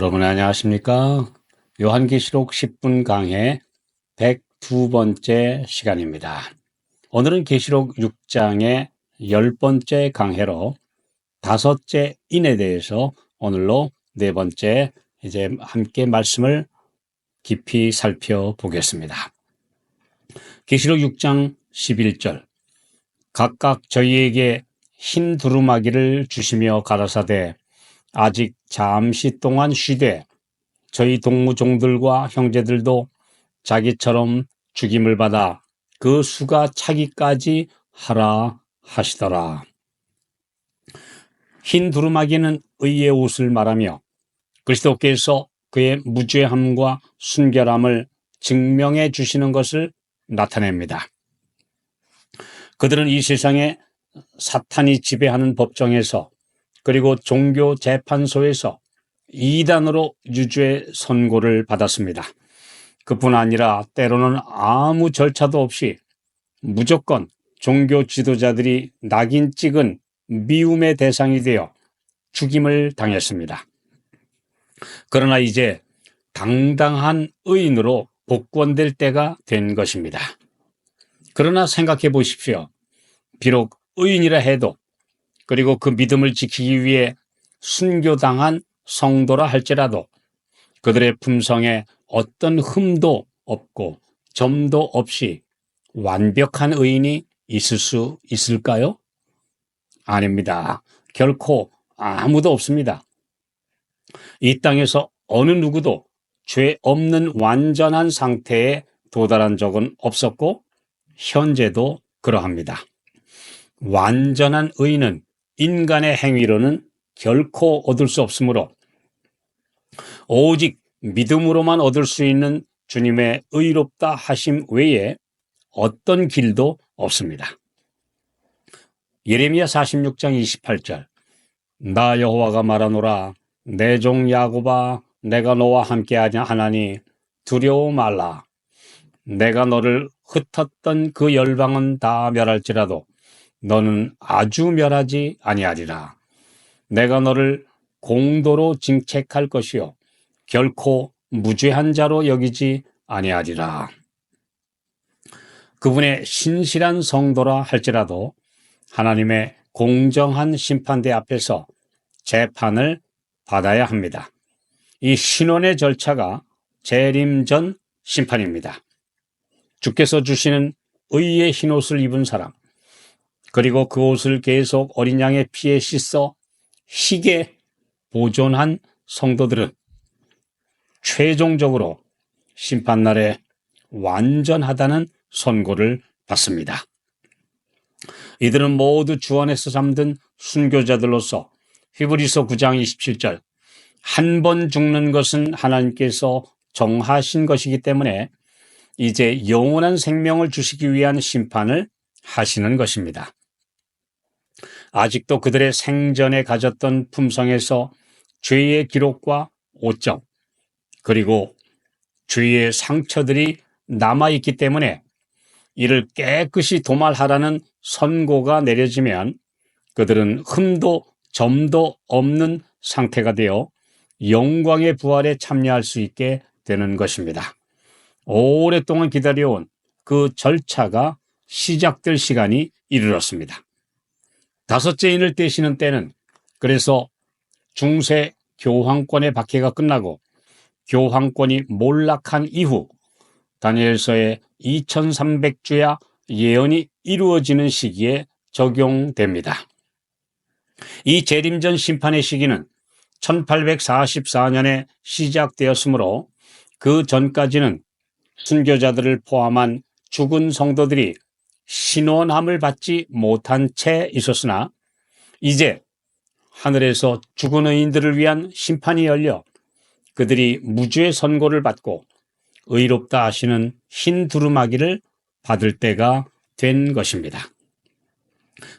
여러분 안녕하십니까? 요한계시록 10분 강해 102번째 시간입니다. 오늘은 계시록 6장의 10번째 강해로 다섯째 인에 대해서 오늘로 네 번째 이제 함께 말씀을 깊이 살펴보겠습니다. 계시록 6장 11절 각각 저희에게 흰 두루마기를 주시며 가라사대 아직 잠시 동안 쉬되 저희 동무종들과 형제들도 자기처럼 죽임을 받아 그 수가 차기까지 하라 하시더라. 흰 두루마기는 의의 옷을 말하며 그리스도께서 그의 무죄함과 순결함을 증명해 주시는 것을 나타냅니다. 그들은 이 세상에 사탄이 지배하는 법정에서 그리고 종교 재판소에서 이단으로 유죄 선고를 받았습니다. 그뿐 아니라 때로는 아무 절차도 없이 무조건 종교 지도자들이 낙인 찍은 미움의 대상이 되어 죽임을 당했습니다. 그러나 이제 당당한 의인으로 복권될 때가 된 것입니다. 그러나 생각해 보십시오. 비록 의인이라 해도 그리고 그 믿음을 지키기 위해 순교당한 성도라 할지라도 그들의 품성에 어떤 흠도 없고 점도 없이 완벽한 의인이 있을 수 있을까요? 아닙니다. 결코 아무도 없습니다. 이 땅에서 어느 누구도 죄 없는 완전한 상태에 도달한 적은 없었고 현재도 그러합니다. 완전한 의인은 인간의 행위로는 결코 얻을 수 없으므로 오직 믿음으로만 얻을 수 있는 주님의 의롭다 하심 외에 어떤 길도 없습니다. 예레미야 46장 28절 나 여호와가 말하노라 내 종 야곱아 내가 너와 함께 하나니 두려워 말라 내가 너를 흩었던 그 열방은 다 멸할지라도 너는 아주 멸하지 아니하리라. 내가 너를 공도로 징책할 것이요 결코 무죄한 자로 여기지 아니하리라. 그분의 신실한 성도라 할지라도 하나님의 공정한 심판대 앞에서 재판을 받아야 합니다. 이 신원의 절차가 재림 전 심판입니다. 주께서 주시는 의의 흰옷을 입은 사람, 그리고 그 옷을 계속 어린 양의 피에 씻어 희게 보존한 성도들은 최종적으로 심판날에 완전하다는 선고를 받습니다. 이들은 모두 주 안에서 잠든 순교자들로서 히브리서 9장 27절 한 번 죽는 것은 하나님께서 정하신 것이기 때문에 이제 영원한 생명을 주시기 위한 심판을 하시는 것입니다. 아직도 그들의 생전에 가졌던 품성에서 죄의 기록과 오점, 그리고 죄의 상처들이 남아있기 때문에 이를 깨끗이 도말하라는 선고가 내려지면 그들은 흠도 점도 없는 상태가 되어 영광의 부활에 참여할 수 있게 되는 것입니다. 오랫동안 기다려온 그 절차가 시작될 시간이 이르렀습니다. 다섯째 인을 떼시는 때는 그래서 중세 교황권의 박해가 끝나고 교황권이 몰락한 이후 다니엘서의 2300주야 예언이 이루어지는 시기에 적용됩니다. 이 재림전 심판의 시기는 1844년에 시작되었으므로 그 전까지는 순교자들을 포함한 죽은 성도들이 신원함을 받지 못한 채 있었으나 이제 하늘에서 죽은 의인들을 위한 심판이 열려 그들이 무죄 선고를 받고 의롭다 하시는 흰 두루마기를 받을 때가 된 것입니다.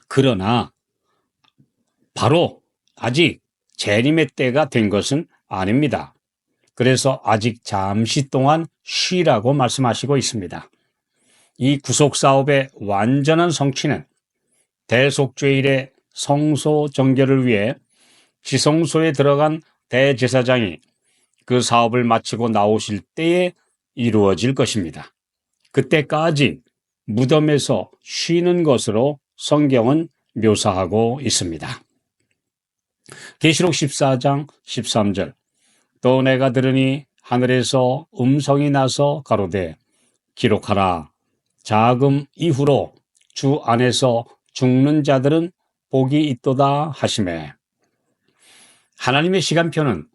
그러나 바로 아직 재림의 때가 된 것은 아닙니다. 그래서 아직 잠시 동안 쉬라고 말씀하시고 있습니다. 이 구속 사업의 완전한 성취는 대속죄일의 성소 정결을 위해 지성소에 들어간 대제사장이 그 사업을 마치고 나오실 때에 이루어질 것입니다. 그때까지 무덤에서 쉬는 것으로 성경은 묘사하고 있습니다. 계시록 14장 13절 또 내가 들으니 하늘에서 음성이 나서 가로되 기록하라 자금 이후로 주 안에서 죽는 자들은 복이 있도다 하심에 하나님의 시간표는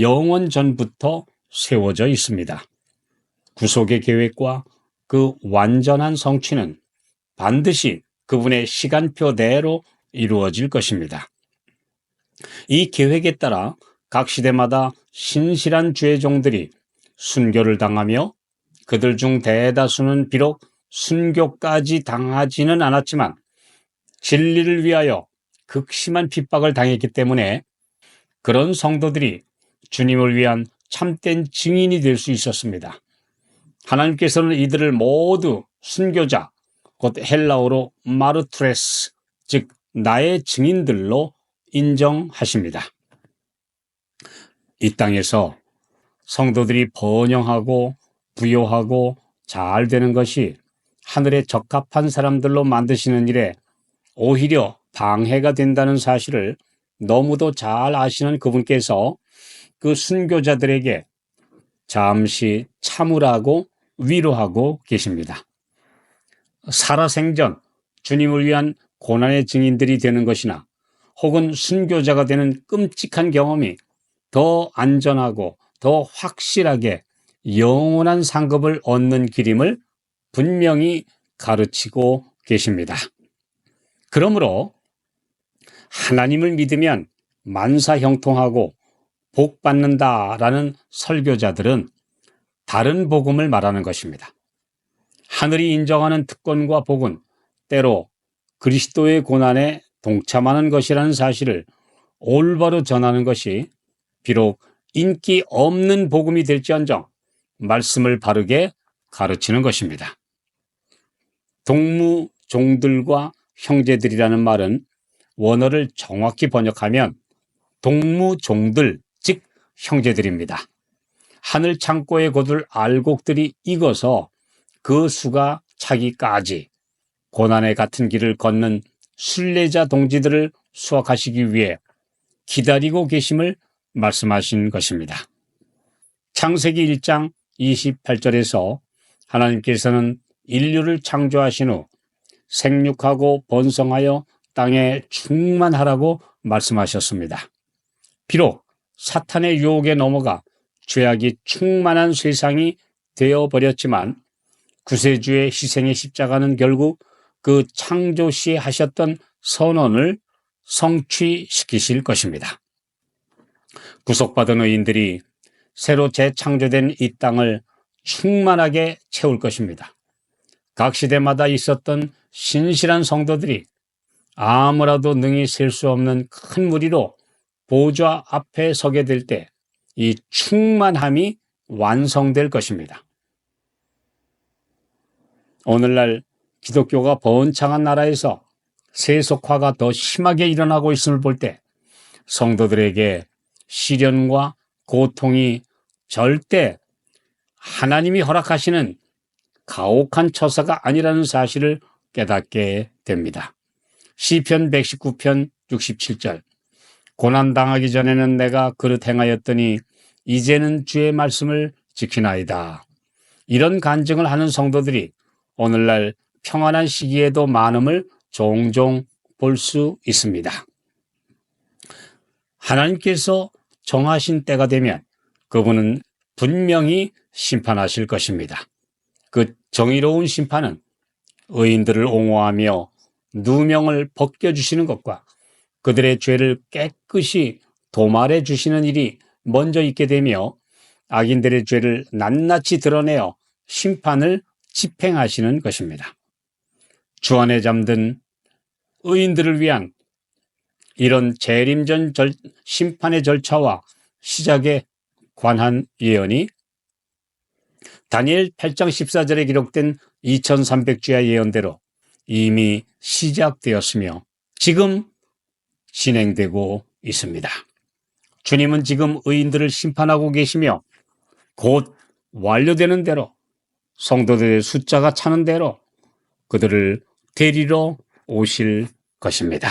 영원 전부터 세워져 있습니다. 구속의 계획과 그 완전한 성취는 반드시 그분의 시간표대로 이루어질 것입니다. 이 계획에 따라 각 시대마다 신실한 주의 종들이 순교를 당하며 그들 중 대다수는 비록 순교까지 당하지는 않았지만 진리를 위하여 극심한 핍박을 당했기 때문에 그런 성도들이 주님을 위한 참된 증인이 될 수 있었습니다. 하나님께서는 이들을 모두 순교자, 곧 헬라어로 마르트레스, 즉 나의 증인들로 인정하십니다. 이 땅에서 성도들이 번영하고 부요하고 잘 되는 것이 하늘에 적합한 사람들로 만드시는 일에 오히려 방해가 된다는 사실을 너무도 잘 아시는 그분께서 그 순교자들에게 잠시 참으라고 위로하고 계십니다. 살아생전 주님을 위한 고난의 증인들이 되는 것이나 혹은 순교자가 되는 끔찍한 경험이 더 안전하고 더 확실하게 영원한 상급을 얻는 길임을 분명히 가르치고 계십니다. 그러므로 하나님을 믿으면 만사 형통하고 복 받는다라는 설교자들은 다른 복음을 말하는 것입니다. 하늘이 인정하는 특권과 복은 때로 그리스도의 고난에 동참하는 것이라는 사실을 올바로 전하는 것이 비록 인기 없는 복음이 될지언정 말씀을 바르게 가르치는 것입니다. 동무 종들과 형제들이라는 말은 원어를 정확히 번역하면 동무 종들, 즉 형제들입니다. 하늘 창고에 거둘 알곡들이 익어서 그 수가 차기까지 고난의 같은 길을 걷는 순례자 동지들을 수확하시기 위해 기다리고 계심을 말씀하신 것입니다. 창세기 1장 28절에서 하나님께서는 인류를 창조하신 후 생육하고 번성하여 땅에 충만하라고 말씀하셨습니다. 비록 사탄의 유혹에 넘어가 죄악이 충만한 세상이 되어버렸지만 구세주의 희생의 십자가는 결국 그 창조 시 하셨던 선언을 성취시키실 것입니다. 구속받은 의인들이 새로 재창조된 이 땅을 충만하게 채울 것입니다. 각 시대마다 있었던 신실한 성도들이 아무라도 능히 셀 수 없는 큰 무리로 보좌 앞에 서게 될 때 이 충만함이 완성될 것입니다. 오늘날 기독교가 번창한 나라에서 세속화가 더 심하게 일어나고 있음을 볼 때 성도들에게 시련과 고통이 절대 하나님이 허락하시는 가혹한 처사가 아니라는 사실을 깨닫게 됩니다. 시편 119편 67절 고난 당하기 전에는 내가 그릇 행하였더니 이제는 주의 말씀을 지키나이다. 이런 간증을 하는 성도들이 오늘날 평안한 시기에도 많음을 종종 볼 수 있습니다. 하나님께서 정하신 때가 되면 그분은 분명히 심판하실 것입니다. 그 정의로운 심판은 의인들을 옹호하며 누명을 벗겨주시는 것과 그들의 죄를 깨끗이 도말해 주시는 일이 먼저 있게 되며 악인들의 죄를 낱낱이 드러내어 심판을 집행하시는 것입니다. 주 안에 잠든 의인들을 위한 이런 재림전 절, 심판의 절차와 시작에 관한 예언이 다니엘 8장 14절에 기록된 2300주야 예언대로 이미 시작되었으며 지금 진행되고 있습니다. 주님은 지금 의인들을 심판하고 계시며 곧 완료되는 대로 성도들의 숫자가 차는 대로 그들을 데리러 오실 것입니다.